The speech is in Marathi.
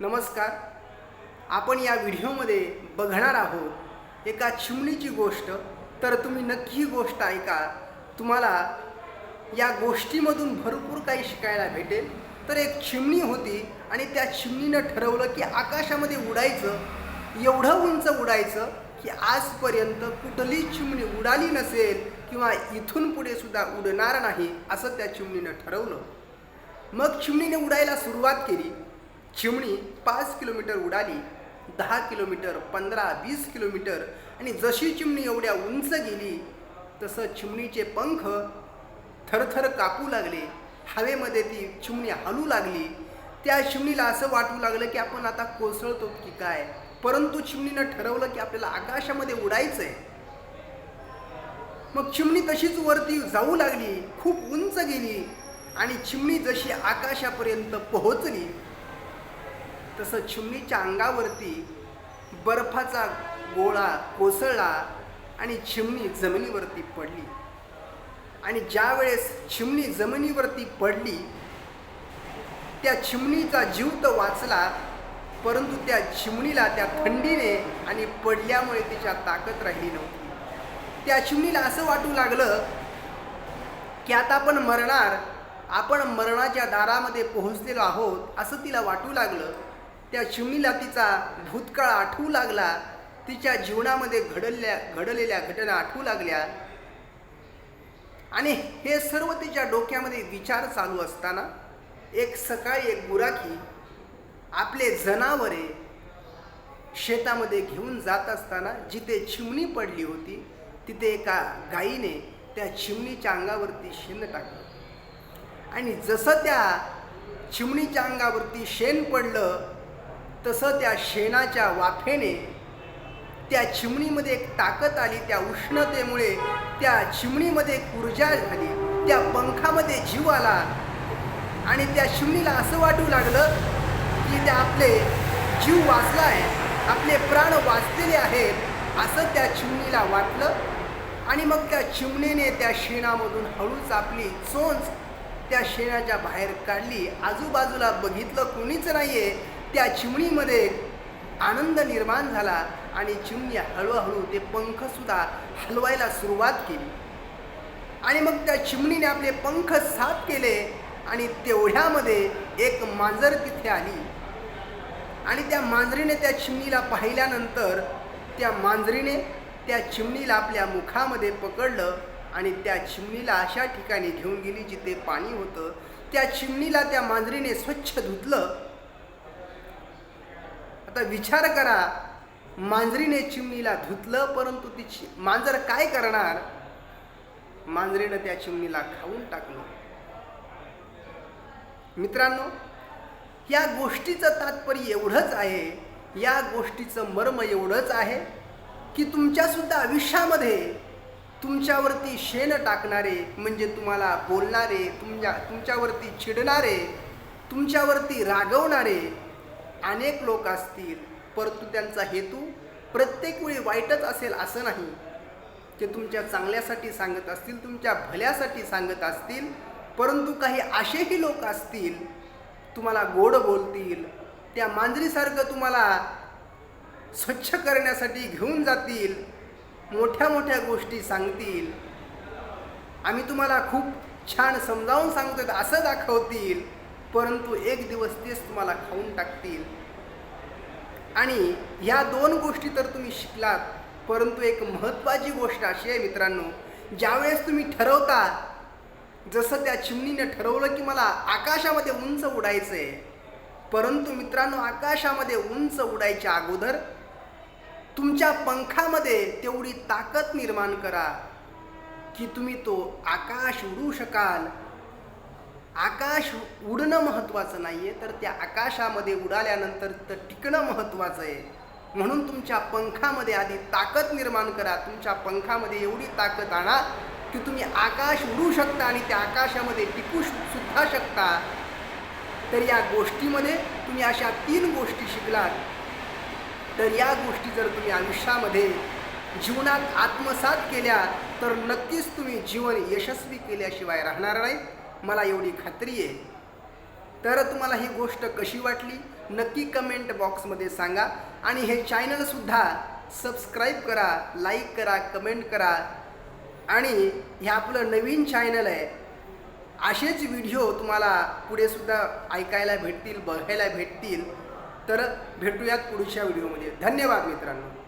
नमस्कार. आपण या व्हिडिओमध्ये बघणार आहोत एका चिमणीची गोष्ट. तर तुम्ही नक्की ही गोष्ट ऐका. तुम्हाला या गोष्टीमधून भरपूर काही शिकायला भेटेल. तर एक चिमणी होती आणि त्या चिमणीनं ठरवलं की आकाशामध्ये उडायचं. एवढं उंच उडायचं की आजपर्यंत कुठली चिमणी उडाली नसेल किंवा इथून पुढे सुद्धा उडणार नाही असं त्या चिमणीनं ठरवलं. मग चिमणीने उडायला सुरुवात केली. चिमणी पाच किलोमीटर उडाली दहा किलोमीटर पंधरा वीस किलोमीटर आणि जशी चिमणी एवढ्या उंच गेली तसं चिमणीचे पंख थरथर कापू लागले. हवेमध्ये ती चिमणी हलू लागली. त्या चिमणीला असं वाटू लागलं की आपण आता कोसळतो की काय? परंतु चिमणीनं ठरवलं की आपल्याला आकाशामध्ये उडायचं आहे मग चिमणी तशीच वरती जाऊ लागली खूप उंच गेली आणि चिमणी जशी आकाशापर्यंत पोहोचली तसं चिमणीच्या अंगावरती बर्फाचा गोळा कोसळला आणि चिमणी जमिनीवरती पडली. आणि ज्या वेळेस चिमणी जमिनीवरती पडली त्या चिमणीचा जीव तर वाचला परंतु त्या चिमणीला त्या थंडीने आणि पडल्यामुळे तिच्या ताकद राहिली नव्हती. त्या चिमणीला असं वाटू लागलं की आता आपण मरणार आपण मरणाच्या दारामध्ये पोहोचलेलो आहोत असं तिला वाटू लागलं. त्या चिमणीला तिचा भूतकाळ आठवू लागला तिच्या जीवनामध्ये घडल्या घडलेल्या घटना आठवू लागल्या. आणि हे सर्व तिच्या डोक्यामध्ये विचार चालू असताना एक सकाळी एक गुराखी आपले जनावरे शेतामध्ये घेऊन जात असताना जिथे चिमणी पडली होती तिथे एका गाईने त्या चिमणीच्या अंगावरती शेण टाकलं. आणि जसं त्या चिमणीच्या अंगावरती शेण पडलं तसं त्या शेणाच्या वाफेने त्या चिमणीमध्ये एक ताकद आली त्या उष्णतेमुळे त्या चिमणीमध्ये एक ऊर्जा झाली त्या पंखामध्ये जीव आला. आणि त्या चिमणीला असं वाटू लागलं की त्या आपले जीव वाचला आहे आपले प्राण वाचलेले आहेत असं त्या चिमणीला वाटलं. आणि मग त्या चिमणीने त्या शेणामधून हळूच आपली चोंच त्या शेणाच्या बाहेर काढली. आजूबाजूला बघितलं कोणीच नाही आहे त्या चिमणीमध्ये आनंद निर्माण झाला आणि चिमणी हळूहळू ते पंखसुद्धा हलवायला सुरुवात केली. आणि मग त्या चिमणीने आपले पंख साफ केले आणि तेवढ्यामध्ये एक मांजर तिथे आली. आणि त्या मांजरीने त्या चिमणीला पाहिल्यानंतर त्या मांजरीने त्या चिमणीला आपल्या मुखामध्ये पकडलं आणि त्या चिमणीला अशा ठिकाणी घेऊन गेली जिथे पाणी होतं. त्या चिमणीला त्या मांजरीने स्वच्छ धुतलं आता विचार करा. मांजरीने चिमणीला धुतलं परंतु ती चि मांजर काय करणार? मांजरीनं त्या चिमणीला खाऊन टाकलं. मित्रांनो या गोष्टीचं तात्पर्य एवढंच आहे या गोष्टीचं मर्म एवढंच आहे की तुमच्यासुद्धा आयुष्यामध्ये तुमच्यावरती शेण टाकणारे म्हणजे तुम्हाला बोलणारे तुमच्या तुमच्यावरती चिडणारे तुमच्यावरती रागवणारे अनेक लोक असतील परंतु त्यांचा हेतू प्रत्येक वेळी वाईटच असेल असं नाही. ते तुमच्या चांगल्यासाठी सांगत असतील तुमच्या भल्यासाठी सांगत असतील परंतु काही असेही लोक असतील तुम्हाला गोड बोलतील त्या मांजरीसारखं तुम्हाला स्वच्छ करण्यासाठी घेऊन जातील मोठ्या मोठ्या गोष्टी सांगतील. आम्ही तुम्हाला खूप छान समजावून सांगतो असं दाखवतील. परंतु एक दिवस तेच तुम्हाला खाऊन टाकतील. आणि ह्या दोन गोष्टी तर तुम्ही शिकलात परंतु एक महत्त्वाची गोष्ट अशी आहे मित्रांनो ज्यावेळेस तुम्ही ठरवता जसं त्या चिमणीने ठरवलं की मला आकाशामध्ये उंच उडायचं आहे परंतु मित्रांनो आकाशामध्ये उंच उडायच्या अगोदर तुमच्या पंखामध्ये तेवढी ताकद निर्माण करा की तुम्ही तो आकाश उडू शकाल. आकाश उडणं महत्त्वाचं नाही आहे तर त्या आकाशामध्ये उडाल्यानंतर तर टिकणं महत्त्वाचं आहे. म्हणून तुमच्या पंखामध्ये आधी ताकद निर्माण करा. तुमच्या पंखामध्ये एवढी ताकद आणा की तुम्ही आकाश उडू शकता आणि त्या आकाशामध्ये टिकू सुद्धा शकता. तर या गोष्टीमध्ये तुम्ही अशा तीन गोष्टी शिकलात. तर या गोष्टी जर तुम्ही आयुष्यामध्ये जीवनात आत्मसात केल्या तर नक्कीच तुम्ही जीवन यशस्वी केल्याशिवाय राहणार नाही. मला एवढी खात्री आहे. तर तुम्हाला ही गोष्ट कशी वाटली? नक्की कमेंट बॉक्समध्ये सांगा. आणि हे चॅनलसुद्धा सबस्क्राईब करा लाईक करा कमेंट करा. आणि हे आपलं नवीन चॅनल आहे. असेच व्हिडिओ तुम्हाला पुढेसुद्धा ऐकायला भेटतील बघायला भेटतील. तर भेटूयात पुढच्या व्हिडिओमध्ये धन्यवाद मित्रांनो.